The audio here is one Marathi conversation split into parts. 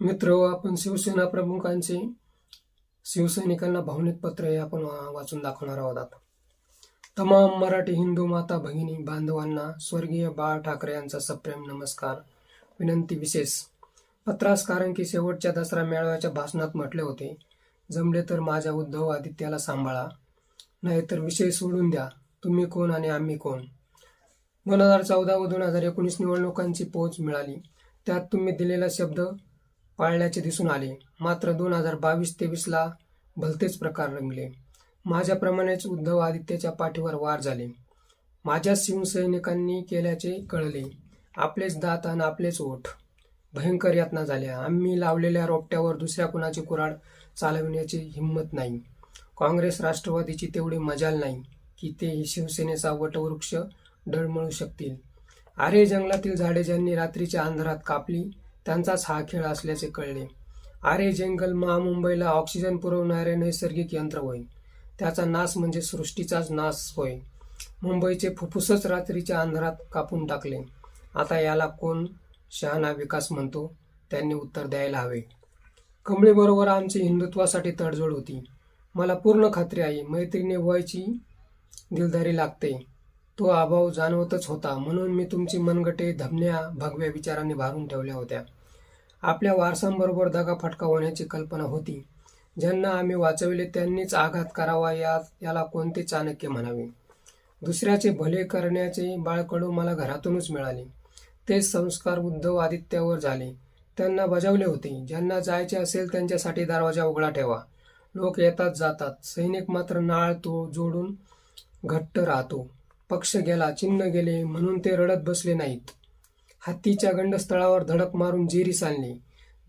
मित्र आपण शिवसेना प्रमुखांचे शिवसैनिकांना भावनिक पत्र हे आपण वा- वाचून दाखवणार आहोत आता. तमाम मराठी हिंदू माता भगिनी बांधवांना स्वर्गीय बाळ ठाकरे यांचा सप्रेम नमस्कार. विनंती विशेष. पत्रास कारण की शेवटच्या दसरा मेळाव्याच्या भाषणात म्हटले होते जमले तर माझ्या उद्धव आदित्याला सांभाळा नाहीतर विषय सोडून द्या तुम्ही कोण आणि आम्ही कोण. दोन हजार चौदा व दोन हजार एकोणीस निवडणुकांची पोच मिळाली. त्यात तुम्ही दिलेला शब्द पाळल्याचे दिसून आले. मात्र दोन हजार बावीस तेवीसला भलतेच प्रकार रंगले. माझ्याप्रमाणेच उद्धव आदित्यच्या पाठीवर वार झाले. माझ्या शिवसैनिकांनी केल्याचे कळले. आपलेच दात आणि आपलेच ओठ. भयंकर यातना झाल्या. आम्ही लावलेल्या रोपट्यावर दुसऱ्या कुणाची कुराड चालविण्याची हिंमत नाही. काँग्रेस राष्ट्रवादीची तेवढी मजाल नाही की ते शिवसेनेचा वटवृक्ष डळमळू शकतील. आरे जंगलातील झाडे ज्यांनी रात्रीच्या अंधारात कापली त्यांचाच हा खेळ असल्याचे कळले. आरे जंगल महामुंबईला ऑक्सिजन पुरवणारे नैसर्गिक यंत्र होय. त्याचा नाश म्हणजे सृष्टीचाच नाश होय. मुंबईचे फुफ्फुसच रात्रीच्या अंधारात कापून टाकले. आता याला कोण शहाणा विकास म्हणतो? त्यांनी उत्तर द्यायला हवे. कमळीबरोबर आमची हिंदुत्वासाठी तडजोड होती. मला पूर्ण खात्री आहे मैत्रिणी व्हायची दिलदारी लागते. तो अभाव जाणवतच होता म्हणून मी तुमची मनगटे धमन्या भगव्या विचारांनी भारून ठेवल्या होत्या. आपल्या वारसांबरोबर दगाफटका होण्याची कल्पना होती. ज्यांना आम्ही वाचविले त्यांनीच आघात करावा या याला कोणते चाणक्य म्हणावे? दुसऱ्याचे भले करण्याचे बाळकडू मला घरातूनच मिळाले. तेच संस्कार उद्धव आदित्यावर झाले. त्यांना बजावले होते. ज्यांना जायचे असेल त्यांच्यासाठी दरवाजा उघडा ठेवा. लोक येतात जातात. सैनिक मात्र नाळ तो जोडून घट्ट राहतो. पक्ष गेला चिन्ह गेले म्हणून ते रडत बसले नाहीत. हत्तीच्या गंडस्थळावर धडक मारून जिरी सांडली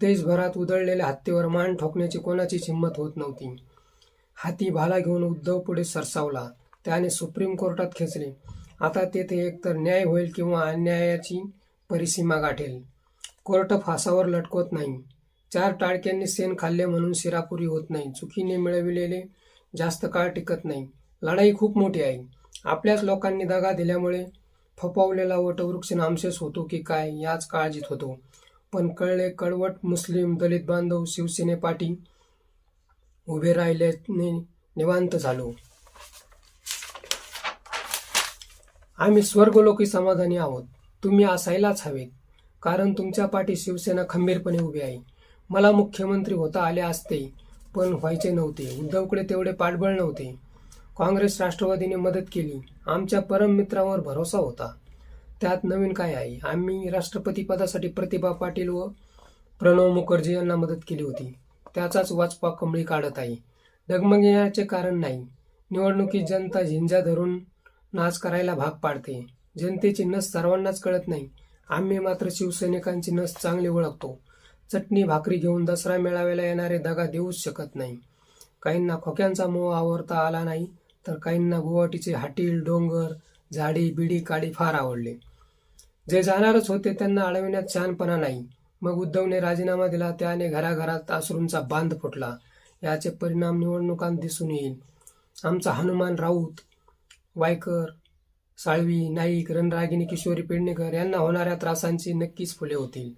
देशभरात उधळलेल्या हत्तीवर मान ठोकण्याची कोणाचीच हिंमत होत नव्हती. हाती भाला घेऊन उद्धव पुढे सरसावला. त्याने सुप्रीम कोर्टात खेचले. आता तेथे एकतर न्याय होईल किंवा अन्यायाची परिसीमा गाठेल. कोर्ट फासावर लटकवत नाही. चार टाळक्यांनी सेन खाल्ले म्हणून शिरापुरी होत नाही. चुकीने मिळविलेले जास्त काळ टिकत नाही. लढाई खूप मोठी आहे. आपल्याच लोकांनी दगा दिल्यामुळे फपावलेला वटवृक्ष नामशेष होतो की काय याच काळजीत होतो. पण कळले कडवट मुस्लिम दलित बांधव शिवसेनेपाठी उभे राहिल्याने निवांत झालो. आम्ही स्वर्गलोकी समाधानी आहोत. तुम्ही असायलाच हवेत. कारण तुमच्या पाठी शिवसेना खंबीरपणे उभी आहे. मला मुख्यमंत्री होता आले असते पण व्हायचे नव्हते. उद्धवकडे तेवढे पाठबळ नव्हते. काँग्रेस राष्ट्रवादीने मदत केली. आमच्या परम मित्रांवर भरोसा होता. त्यात नवीन काय आहे? आम्ही राष्ट्रपती पदासाठी प्रतिभा पाटील व प्रणव मुखर्जी यांना मदत केली होती. त्याचाच वाचपा कमळी काढत आहे. डगमगण्याचे कारण नाही. निवडणुकीत जनता झिंजा धरून नाच करायला भाग पाडते. जनतेची नस सर्वांनाच कळत नाही. आम्ही मात्र शिवसैनिकांची नस चांगली ओळखतो. चटणी भाकरी घेऊन दसरा मेळाव्याला येणारे दगा देऊच शकत नाही. काहींना खोक्यांचा मोह आवरता आला नाही. तर काहींना गुवाहाटीचे हाटील डोंगर झाडी बिडी काडी फार आवडले. जे जाणारच होते त्यांना अडविण्यात छानपणा नाही. मग उद्धवने राजीनामा दिला त्याने घराघरात आसरूंचा बांध फुटला. याचे परिणाम निवडणुकांत दिसून येईल. आमचा हनुमान राऊत वायकर साळवी नाईक रणरागिनी किशोरी पेडणेकर यांना होणाऱ्या त्रासांची नक्कीच फुले होतील.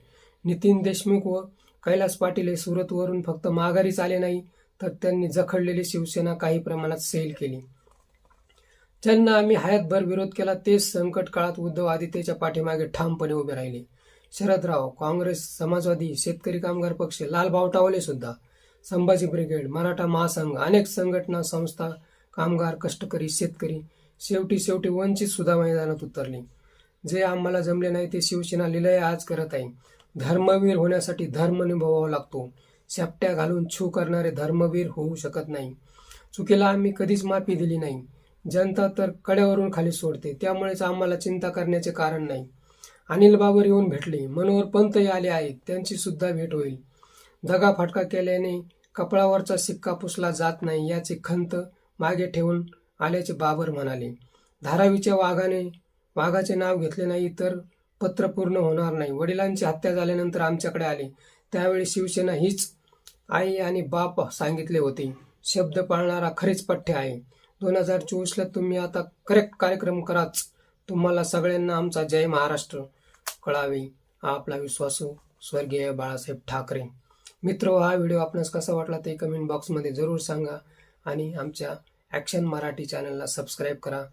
नितीन देशमुख व कैलास पाटील हे सुरतवरून फक्त माघारीच आले नाही तर त्यांनी जखडलेली शिवसेना काही प्रमाणात सैल केली. ज्यांना आम्ही हयातभर विरोध केला तेच संकट काळात उद्धव आदित्यच्या पाठीमागे ठामपणे उभे राहिले. शरदराव काँग्रेस समाजवादी शेतकरी कामगार पक्ष लाल बावटावले सुद्धा संभाजी ब्रिगेड मराठा महासंघ अनेक संघटना संस्था कामगार कष्टकरी शेतकरी शेवटी शेवटी वंचित सुद्धा मैदानात उतरली. जे आम्हाला जमले नाही ते शिवसेना लिलय आज करत आहे. धर्मवीर होण्यासाठी धर्म निभवावा लागतो. शापट्या घालून छू करणारे धर्मवीर होऊ शकत नाही. चुकीला आम्ही कधीच माफी दिली नाही. जनता तर कड्यावरून खाली सोडते त्यामुळेच आम्हाला चिंता करण्याचे कारण नाही. अनिल बाबर येऊन भेटले मनोहर पंतही आले आहेत त्यांची सुद्धा भेट होईल. दगा फटका केल्याने कपळावरचा सिक्का पुसला जात नाही याची खंत मागे ठेवून आल्याचे बाबर म्हणाले. धारावीच्या वाघाने वाघाचे नाव घेतले नाही तर पत्र पूर्ण होणार नाही. वडिलांची हत्या झाल्यानंतर आमच्याकडे आले. त्यावेळी शिवसेना हीच आई आणि बाप सांगितले होते. शब्द पाळणारा खरेच पठ्य आहे. दोन हजार चोवीसला तुम्ही आता करेक्ट कार्यक्रम कराच. तुम्हाला सगळ्यांना आमचा जय महाराष्ट्र. कळावे आपला विश्वासू स्वर्गीय बाळासाहेब ठाकरे. मित्र हा व्हिडिओ आपणास कसा वाटला ते कमेंट बॉक्समध्ये जरूर सांगा आणि आमच्या ॲक्शन मराठी चॅनलला सबस्क्राईब करा.